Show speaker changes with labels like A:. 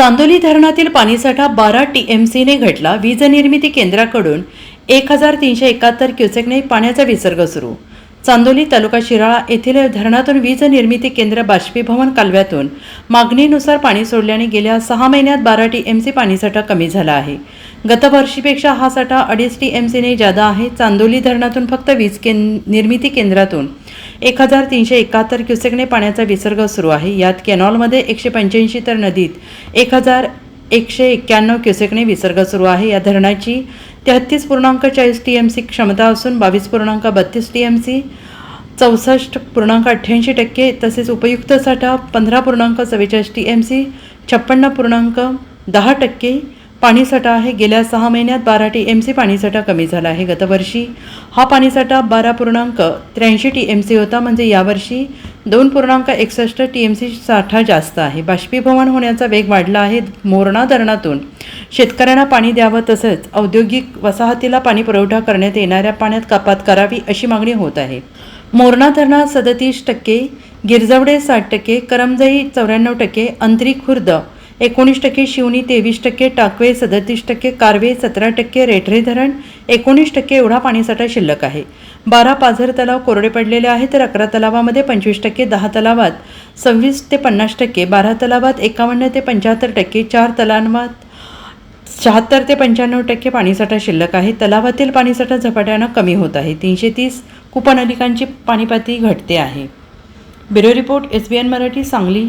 A: चांदोली धरणातील पाणीसाठा बारा टी एम सीने घटला. वीज निर्मिती केंद्राकडून एक हजार तीनशे एकाहत्तर क्युसेकने पाण्याचा विसर्ग सुरू. चांदोली तालुका शिराळा येथील धरणातून वीज निर्मिती केंद्र बाष्पीभवन कालव्यातून मागणीनुसार पाणी सोडल्याने गेल्या सहा महिन्यात बारा टी एम सी पाणीसाठा कमी झाला आहे. गतवर्षीपेक्षा हा साठा अडीच टी एम सीने जादा आहे. चांदोली धरणातून फक्त वीज कें निर्मिती केंद्रातून एक हजार तीनशे एकाहत्तर क्युसेकने पाण्याचा विसर्ग सुरू आहे. यात कॅनॉलमध्ये एकशे पंच्याऐंशी तर नदीत एक हजार एकशे एक्क्याण्णव क्युसेकने विसर्ग सुरू आहे. या धरणाची तेहत्तीस पूर्णांक चाळीस टी एम सी क्षमता असून बावीस पूर्णांक बत्तीस टी एम सी चौसष्ट पूर्णांक अठ्ठ्याऐंशी टक्के तसेच उपयुक्त साठा पंधरा पूर्णांक चव्वेचाळीस टी एम सी छप्पन्न पूर्णांक दहा टक्के पाणीसाठा आहे. गेल्या सहा महिन्यात बारा टी एम सी पाणीसाठा कमी झाला आहे. गतवर्षी हा पाणीसाठा बारा पूर्णांक त्र्याऐंशी टी एम सी होता. म्हणजे यावर्षी दोन पूर्णांक एकसष्ट टी एम सी साठा जास्त आहे. बाष्पीभवन होण्याचा वेग वाढला आहे. मोरणा धरणातून शेतकऱ्यांना पाणी द्यावं तसंच औद्योगिक वसाहतीला पाणी पुरवठा करण्यात येणाऱ्या पाण्यात कपात करावी अशी मागणी होत आहे. मोरणा धरणात सदतीस टक्के गिरजवडे साठ टक्के करमजई चौऱ्याण्णव टक्के अंतरी खुर्द एकोणीस टक्के शिवनी तेवीस टक्के टाकवे सदतीस टक्के कारवे सतरा टक्के रेठरे धरण एकोणीस टक्के एवढा पाणीसाठा शिल्लक आहे. बारा पाझर तलाव कोरडे पडलेले आहेत तर अकरा तलावामध्ये पंचवीस टक्के दहा तलावात सव्वीस ते पन्नास टक्के बारा तलावात एकावन्न ते पंच्याहत्तर टक्के चार तलावात शहात्तर ते पंच्याण्णव टक्के पाणीसाठा शिल्लक आहे. तलावातील पाणीसाठा झपाट्यानं कमी होत आहे. तीनशे तीस कुपनलिकांची पाणीपाती घटते आहे. Bureau report S B N Marathi Sangli.